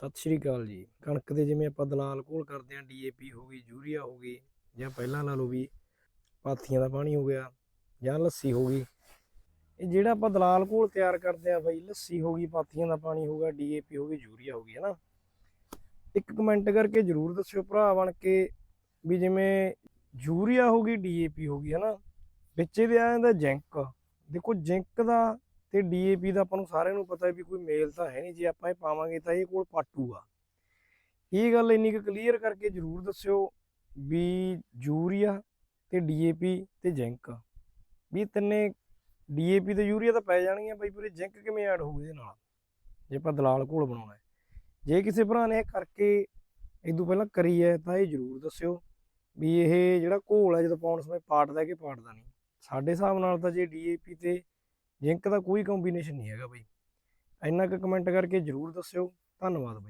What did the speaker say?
ਸਤਿ ਸ਼੍ਰੀ ਅਕਾਲ ਜੀ। ਕਣਕ ਦੇ ਜਿਵੇਂ ਆਪਾਂ ਦਲਾਲ ਘੋਲ ਕਰਦੇ ਆਂ ਡੀਏਪੀ ਹੋ ਗਈ, ਯੂਰੀਆ ਹੋ ਗਈ, ਜਾਂ ਪਹਿਲਾਂ ਲਾ ਲਓ ਵੀ ਪਾਥੀਆਂ ਦਾ ਪਾਣੀ ਹੋ ਗਿਆ, ਜਾਂ ਲੱਸੀ ਹੋ ਗਈ। ਇਹ ਜਿਹੜਾ ਆਪਾਂ ਦਲਾਲ ਘੋਲ ਤਿਆਰ ਕਰਦੇ ਆ ਬਈ, ਲੱਸੀ ਹੋ ਗਈ, ਪਾਥੀਆਂ ਦਾ ਪਾਣੀ ਹੋ ਹੋਗਾ ਡੀਏਪੀ ਹੋ ਗਈ, ਯੂਰੀਆ ਹੋ ਗਈ ਹੈ ਨਾ ਇੱਕ ਕਮੈਂਟ ਕਰਕੇ ਜਰੂਰ ਦੱਸਿਓ ਭਰਾ ਬਣ ਕੇ ਵੀ ਜਿਵੇਂ ਯੂਰੀਆ ਹੋ ਗਈ ਡੀਏਪੀ ਹੋ ਗਈ ਹੈ ਨਾ ਵਿੱਚ ਇਹਦੇ ਆ ਜਾਂਦਾ ਜ਼ਿੰਕ। ਦੇਖੋ ਜ਼ਿੰਕ ਦਾ ਤੇ ਡੀਏਪੀ ਦਾ ਆਪਾਂ ਨੂੰ ਸਾਰਿਆਂ ਨੂੰ ਪਤਾ ਹੈ ਵੀ ਕੋਈ ਮੇਲ ਤਾਂ ਹੈ ਨਹੀਂ, ਜੇ ਆਪਾਂ ਇਹ ਪਾਵਾਂਗੇ ਤਾਂ ਇਹ ਕੋਲ ਪਾਟੂਗਾ ਇਹ ਗੱਲ ਇੰਨੀ ਕੁ ਕਲੀਅਰ ਕਰਕੇ ਜਰੂਰ ਦੱਸਿਓ ਵੀ ਯੂਰੀਆ ਤੇ ਡੀਏਪੀ ਤੇ ਜ਼ਿੰਕ ਵੀ ਇਹ ਤਿੰਨੇ ਡੀਏਪੀ ਤੇ ਯੂਰੀਆ ਤਾਂ ਪੈ ਜਾਣਗੀਆਂ ਬਈ, ਪੂਰੇ ਜ਼ਿੰਕ ਕਿਵੇਂ ਐਡ ਹੋਊ ਇਹਦੇ ਨਾਲ? ਜੇ ਆਪਾਂ ਦਲਾਲ ਘੋਲ ਬਣਾਉਣਾ ਹੈ। ਜੇ ਕਿਸੇ ਭਰਾ ਨੇ ਇਹ ਕਰਕੇ ਇਦੋਂ ਪਹਿਲਾਂ ਕਰੀ ਹੈ ਤਾਂ ਇਹ ਜਰੂਰ ਦੱਸਿਓ ਵੀ ਇਹ ਜਿਹੜਾ ਘੋਲ ਹੈ, ਜਦੋਂ ਪਾਉਣ ਸਮੇਂ ਪਾਟਦਾ ਕਿ ਪਾਟਦਾ ਨਹੀਂ। ਸਾਡੇ ਹਿਸਾਬ ਨਾਲ ਤਾਂ ਜੇ ਡੀਏਪੀ ਤੇ ਜ਼ਿੰਕ ਦਾ ਕੋਈ ਕੰਬੀਨੇਸ਼ਨ ਨਹੀਂ ਹੈਗਾ ਬਾਈ। ਇੰਨਾ ਕੁ ਕਮੈਂਟ ਕਰਕੇ ਜਰੂਰ ਦੱਸਿਓ। ਧੰਨਵਾਦ ਬਾਈ।